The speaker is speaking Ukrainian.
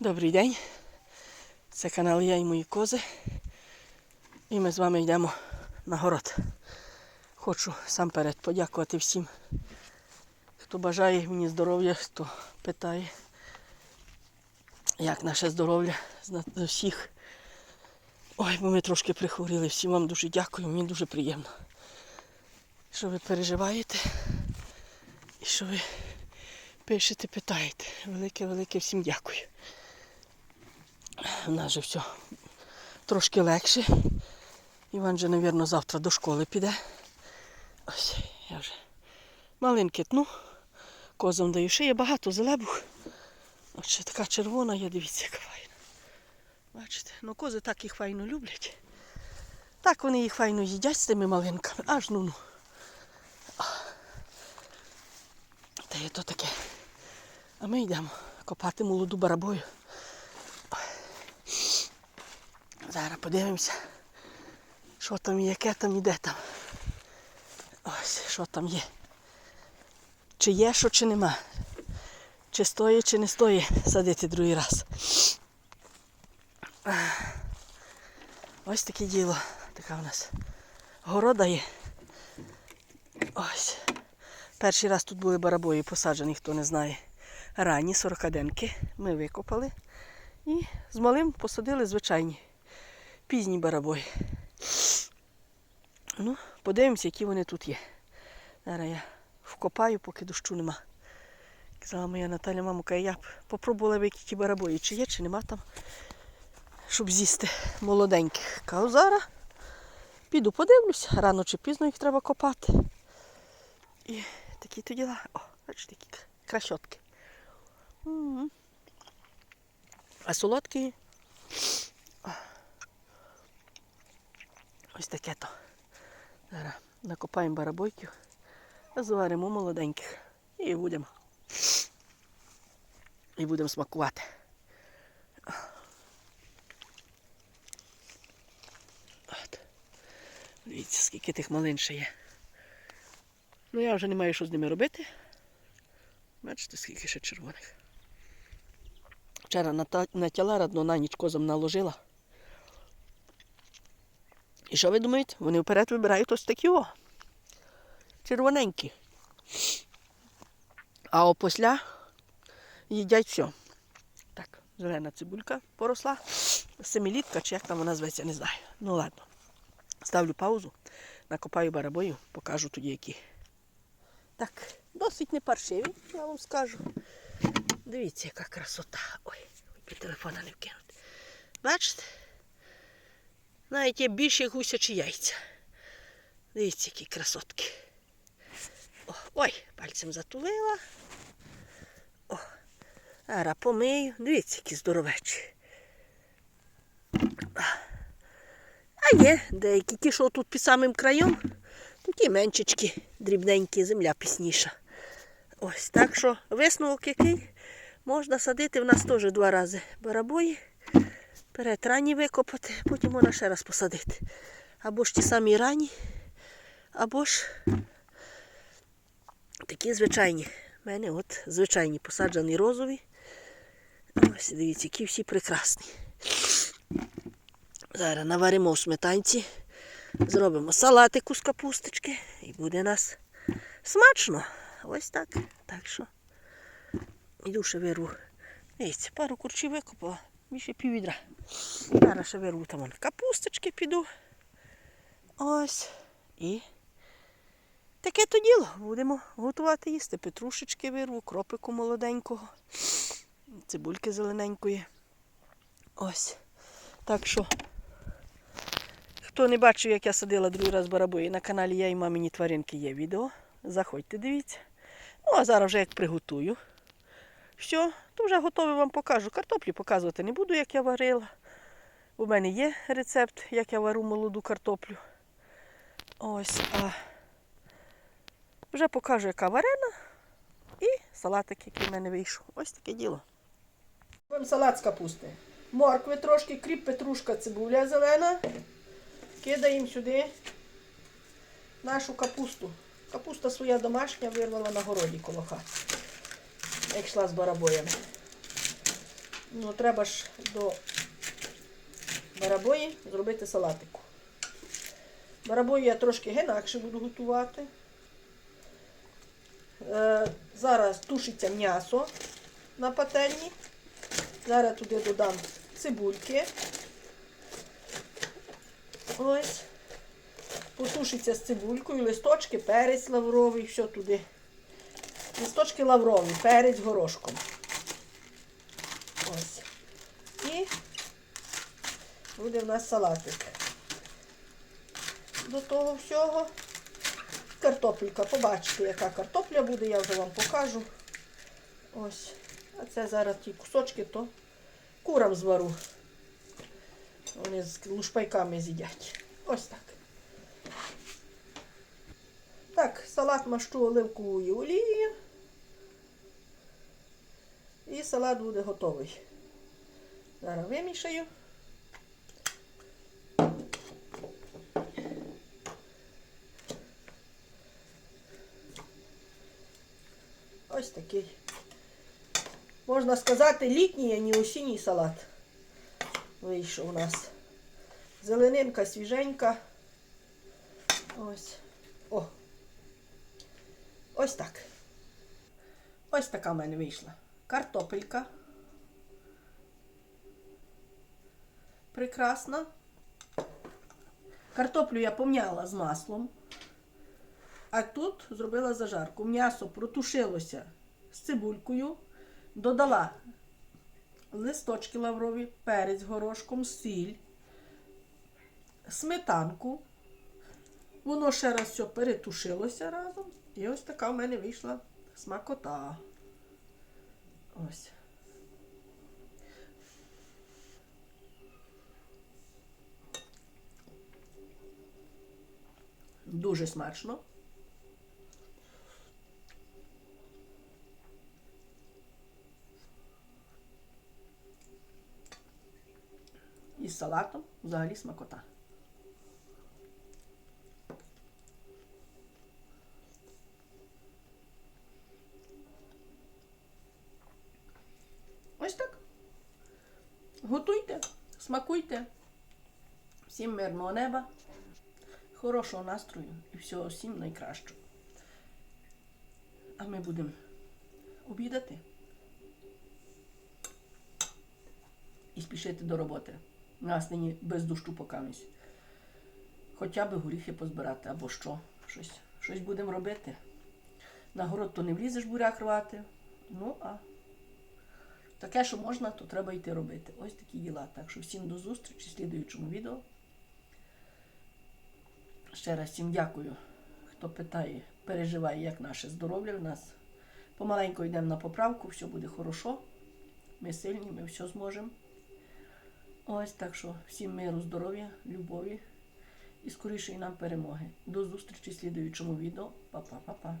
Добрий день. Це канал Я і мої кози. І ми з вами йдемо на город. Хочу сам перед подякувати всім, хто бажає мені здоров'я, хто питає, як наше здоров'я з усіх. Ой, бо ми трошки прихворіли. Всім вам дуже дякую, мені дуже приємно, що ви переживаєте і що ви пишете, питаєте. Велике-велике всім дякую. У нас же все трошки легше. Іван же, мабуть, завтра до школи піде. Ось, я вже маленьке тну. Козам даю. Ще є багато зелебух. Ось ще така червона є, дивіться, яка файна. Бачите, ну кози так їх файно люблять. Так вони їх файно їдять з тими малинками. Аж ну ну. Та є то таке. А ми йдемо копати молоду барабою. Зараз подивимося, що там, є, яке там і де там. Ось, що там є. Чи є, що, чи нема. Чи стоїть, чи не стоїть садити другий раз. Ось таке діло. Така в нас города є. Ось. Перший раз тут були барабої посаджені, хто не знає. Ранні сорокаденки ми викопали і з малим посадили звичайні пізні барабої. Ну, подивимося, які вони тут є. Зараз я вкопаю, поки дощу нема. Казала моя Наталя, мамо, каже, я б попробувала би ті барабої, чи є, чи нема там, щоб з'їсти молоденьких. Кажу, зараз піду подивлюсь, рано чи пізно їх треба копати. І такі то діла. О, бачите, які кращотки. А солодкі. Ось таке то. Зараз накопаємо барабойків, зваримо молоденьких і будемо. І будемо смакувати. От. Дивіться, скільки тих малин ще є. Ну я вже не маю що з ними робити. Бачите, скільки ще червоних. Вчора ната- натяла радно на ніч козам наложила. І що ви думаєте? Вони вперед вибирають ось такі о. Червоненькі. А опосля їдять все. Так, зелена цибулька поросла. Семилітка, чи як там вона зветься, не знаю. Ну ладно. Ставлю паузу, накопаю барабою, покажу тоді які. Так, досить не паршиві, я вам скажу. Дивіться, яка красота. Ой, би телефона не вкинути. Бачите? Навіть є більше гусячі яйця. Дивіться, які красотки. О, ой, пальцем затулила. О, зараз помию. Дивіться, які здоровечі. А є деякі ті, що тут під самим краєм, такі меншечки, дрібненькі, земля пісніша. Ось так що висновок який можна садити в нас теж два рази барабої. Перед рані викопати, потім можна ще раз посадити. Або ж ті самі рані, або ж такі звичайні. У мене от звичайні посаджені розові. Ось дивіться, які всі прекрасні. Зараз наваримо в сметанці, зробимо салатику з капусточки і буде нас смачно. Ось так. Так що іду ще вирву. Дивіться, пару курчів викопала, більше піввідра. Зараз ще вирву там капусточки піду. Ось. І таке то діло. Будемо готувати їсти. Петрушечки вирву, кропику молоденького, цибульки зелененької. Ось. Так що, хто не бачив, як я садила другий раз барабої, на каналі Я і мамині тваринки є відео. Заходьте, дивіться. Ну, а зараз вже як приготую. Все, то вже готове вам покажу. Картоплі показувати не буду, як я варила. У мене є рецепт, як я вару молоду картоплю. Ось, а вже покажу, яка варена. І салатик, який в мене вийшов. Ось таке діло. Робимо салат з капусти. Моркви трошки, кріп, петрушка, цибуля зелена. Кидаємо сюди нашу капусту. Капуста своя домашня вирвала на городі коло хати. Як йшла з барабоями. Ну, треба ж до барабої зробити салатику. Барабою я трошки інакше буду готувати. Е, зараз тушиться м'ясо на пательні. Зараз туди додам цибульки. Ось. Потушиться з цибулькою, листочки, перець лавровий, все туди. Листочки лаврові, перець горошком. Ось. І буде в нас салатик. До того всього картопелька. Побачите, яка картопля буде, я вже вам покажу. Ось. А це зараз ті кусочки, то курам звару. Вони з лушпайками з'їдять. Ось так. Так, салат мащу оливковою олією. І салат буде готовий. Зараз вимішаю. Ось такий. Можна сказати, літній, а не осінній салат. Вийшов у нас. Зеленинка свіженька. Ось. О. Ось так. Ось така в мене вийшла. Картопелька. Прекрасна. Картоплю я помняла з маслом. А тут зробила зажарку. М'ясо протушилося з цибулькою, додала листочки лаврові, перець горошком, сіль, сметанку. Воно ще раз все перетушилося разом. І ось така в мене вийшла смакота. Ось. Дуже смачно. І з салатом взагалі смакота. Ось так. Готуйте, смакуйте. Всім мирного неба, хорошого настрою і всього всім найкращого. А ми будемо обідати і спішити до роботи. Нас нині без дощу покамість. Хоча б горіхи позбирати або що. Щось, щось будемо робити. На город то не влізеш буряк рвати. Ну, а таке, що можна, то треба йти робити. Ось такі діла. Так що всім до зустрічі в слідуючому відео. Ще раз всім дякую, хто питає, переживає, як наше здоров'я. У нас помаленьку йдемо на поправку, все буде хорошо. Ми сильні, ми все зможемо. Ось так що всім миру, здоров'я, любові і скорішої нам перемоги. До зустрічі в слідуючому відео. Па-па-па-па.